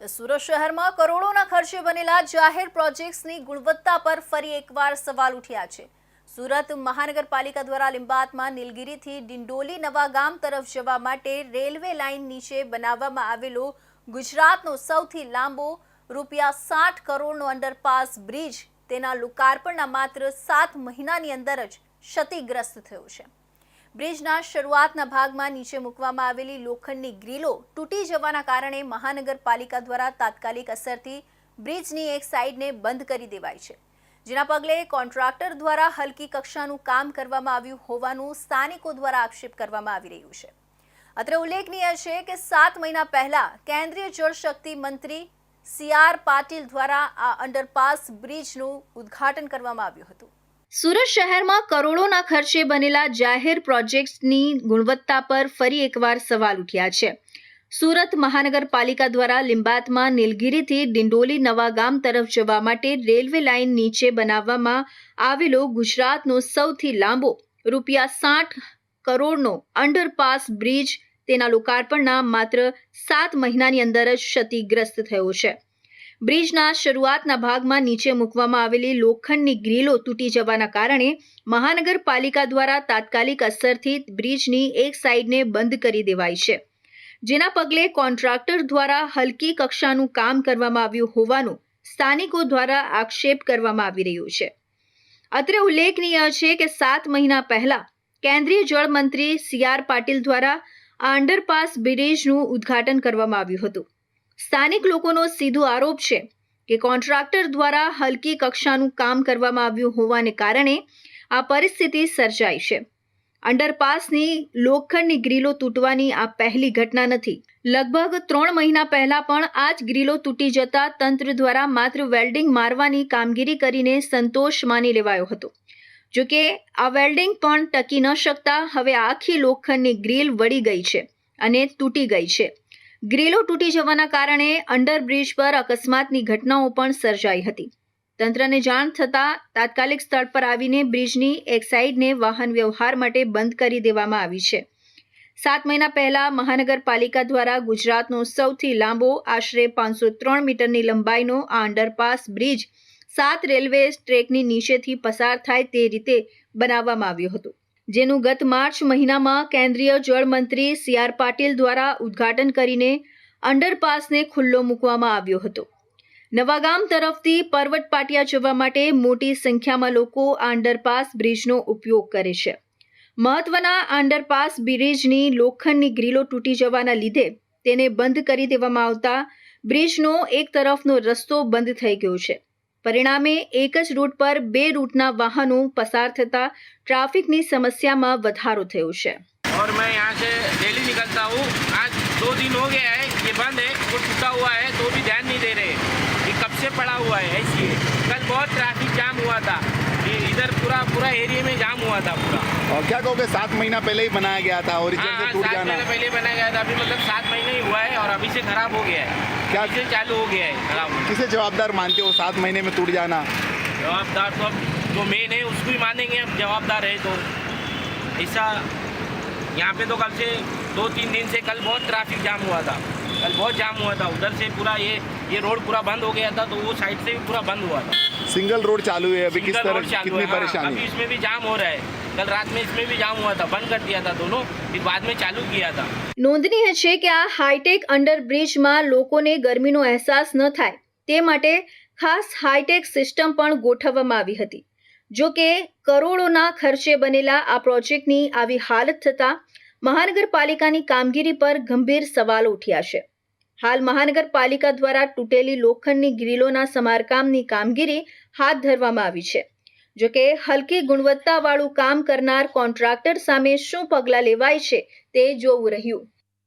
સુરત શહેરમાં કરોડોના ખર્ચે બનેલા જાહેર પ્રોજેક્ટ્સની ગુણવત્તા પર ફરી એકવાર સવાલ ઉઠ્યા છે. સુરત મહાનગરપાલિકા દ્વારા લિંબાતમાં નીલગિરીથી ડિંડોલી નવા ગામ તરફ જવા માટે રેલવે લાઇન નીચે બનાવવામાં આવેલો ગુજરાતનો સૌથી લાંબો રૂપિયા સાઠ કરોડનો અંડરપાસ બ્રિજ તેના લોકાર્પણના માત્ર સાત મહિનાની અંદર જ ક્ષતિગ્રસ્ત થયો છે. બ્રિજના શરૂઆતના ભાગમાં નીચે મૂકવામાં આવેલી લોખંડની ગ્રીલો તૂટી જવાના કારણે મહાનગરપાલિકા દ્વારા તાત્કાલિક અસરથી બ્રિજની એક સાઈડને બંધ કરી દેવાઈ છે. જેના પગલે કોન્ટ્રાક્ટર દ્વારા હલકી કક્ષાનું કામ કરવામાં આવ્યું હોવાનું સ્થાનિકો દ્વારા આક્ષેપ કરવામાં આવી રહ્યું છે. અત્રે ઉલ્લેખનીય છે કે સાત મહિના પહેલા કેન્દ્રીય જળશક્તિ મંત્રી સી આર પાટીલ દ્વારા આ અંડરપાસ બ્રિજનું ઉદ્ઘાટન કરવામાં આવ્યું હતું. સુરત શહેરમાં કરોડોના ખર્ચે બનેલા જાહેર પ્રોજેક્ટ્સની ગુણવત્તા પર ફરી એકવાર સવાલ ઉઠ્યા છે. સુરત મહાનગરપાલિકા દ્વારા લિંબાતમાં નીલગિરીથી ડિંડોલી નવા ગામ તરફ જવા માટે રેલવે લાઇન નીચે બનાવવામાં આવેલો ગુજરાતનો સૌથી લાંબો રૂપિયા સાઠ કરોડનો અંડરપાસ બ્રિજ તેના લોકાર્પણના માત્ર સાત મહિનાની અંદર જ ક્ષતિગ્રસ્ત થયો છે. બ્રિજના શરૂઆતના ભાગમાં નીચે મૂકવામાં આવેલી લોખંડની ગ્રીલો તૂટી જવાના કારણે મહાનગરપાલિકા દ્વારા તાત્કાલિક અસરથી બ્રિજની એક સાઈડને બંધ કરી દેવાઈ છે. જેના પગલે કોન્ટ્રાક્ટર દ્વારા હલકી કક્ષાનું કામ કરવામાં આવ્યું હોવાનું સ્થાનિકો દ્વારા આક્ષેપ કરવામાં આવી રહ્યું છે. અત્રે ઉલ્લેખનીય છે કે સાત મહિના પહેલા કેન્દ્રીય જળ મંત્રી સી આર પાટીલ દ્વારા આ અંડરપાસ બ્રિજનું ઉદ્ઘાટન કરવામાં આવ્યું હતું. સ્થાનિક લોકોનો સીધો આરોપ છે કે કોન્ટ્રાક્ટર દ્વારા હલકી કક્ષાનું કામ કરવામાં આવ્યું હોવાને કારણે આ પરિસ્થિતિ સર્જાઈ છે. અંડરપાસની લોખંડની ગ્રીલો તૂટવાની આ પહેલી ઘટના નથી. લગભગ ત્રણ મહિના પહેલા પણ આ જ ગ્રીલો તૂટી જતા તંત્ર દ્વારા માત્ર વેલ્ડિંગ મારવાની કામગીરી કરીને સંતોષ માની લેવાયો હતો. જોકે આ વેલ્ડિંગ પણ ટકી ન શકતા હવે આખી લોખંડની ગ્રીલ વળી ગઈ છે અને તૂટી ગઈ છે. ગ્રીલો તૂટી જવાના કારણે અંડરબ્રિજ પર અકસ્માતની ઘટનાઓ પણ સર્જાઈ હતી. તંત્રને જાણ થતાં તાત્કાલિક સ્થળ પર આવીને બ્રિજની એક સાઈડને વાહન વ્યવહાર માટે બંધ કરી દેવામાં આવી છે. સાત મહિના પહેલા મહાનગરપાલિકા દ્વારા ગુજરાતનો સૌથી લાંબો, આશરે પાંચસો ત્રણ મીટરની લંબાઈનો આ અંડરપાસ બ્રિજ સાત રેલવે ટ્રેકની નીચેથી પસાર થાય તે રીતે બનાવવામાં આવ્યું હતું. જેનું ગત માર્ચ મહિનામાં કેન્દ્રીય જળમંત્રી સી આર પાટીલ દ્વારા ઉદ્ઘાટન કરીને અંડરપાસને ખુલ્લો મૂકવામાં આવ્યો હતો. નવાગામ તરફથી પર્વત પાટિયા જવા માટે મોટી સંખ્યામાં લોકો આ અંડરપાસ બ્રિજનો ઉપયોગ કરે છે. મહત્વના અંડરપાસ બ્રિજની લોખંડની ગ્રીલો તૂટી જવાના લીધે તેને બંધ કરી દેવામાં આવતા બ્રિજનો એક તરફનો રસ્તો બંધ થઈ ગયો છે. પરિણામે એક જ રૂટ પર બે રૂટના વાહનો પસાર થતા ટ્રાફિકની સમસ્યામાં વધારો થયો છે और मैं यहाँ से डेली निकलता हूँ आज दो दिन हो गया है ये बंद है वो टूटा हुआ है तो भी ध्यान नहीं दे रहे ये कब से पड़ा हुआ है ऐसी है कल बहुत ट्रैफिक जाम हुआ था ये इधर पूरा पूरा एरिया में जाम हुआ था पूरा। और क्या कहोगे सात महीना पहले ही बनाया गया था और हाँ से हाँ, टूट सात जाना। महीने पहले बनाया गया था अभी मतलब सात महीने ही हुआ है और अभी से खराब हो गया है। क्या- से चालू हो गया है खराब किसे जवाबदार मानते हो सात महीने में टूट जाना? जवाबदार तो अब जो मेन है उसको ही मानेंगे अब जवाबदार है तो। ऐसा यहाँ पे तो कल से दो तीन दिन से कल बहुत ट्रैफ़िक जाम हुआ था। कल बहुत जाम हुआ था उधर से पूरा ये ये रोड पूरा बंद हो गया था तो वो साइड से भी पूरा बंद हुआ था सिंगल रोड चालू है अभी किस सिंगल रोड तरह चालू कितनी है, हाँ, अभी परेशानी इसमें भी जाम हो रहा है कल रात में इसमें भी जाम हुआ था बंद कर दिया था दोनों फिर बाद में चालू किया था નોંધનીય છે કે આ હાઈટેક અંડરબ્રિજમાં લોકોને ગરમીનો અહેસાસ ન થાય તે માટે ખાસ હાઈટેક સિસ્ટમ પણ ગોઠવવામાં આવી હતી જો કે કરોડોના ખર્ચે બનેલા આ પ્રોજેક્ટની આવી હાલત થતાં મહાનગરપાલિકાની કામગીરી પર ગંભીર સવાલો ઉઠ્યા છે હાલ મહાનગરપાલિકા દ્વારા તૂટેલી લોખંડની ગ્રીલોના સમારકામની કામગીરી હાથ ધરવામાં આવી છે. જો કે હલકી ગુણવત્તાવાળું કામ કરનાર કોન્ટ્રાક્ટર સામે શું પગલાં લેવાય છે તે જોવું રહ્યું.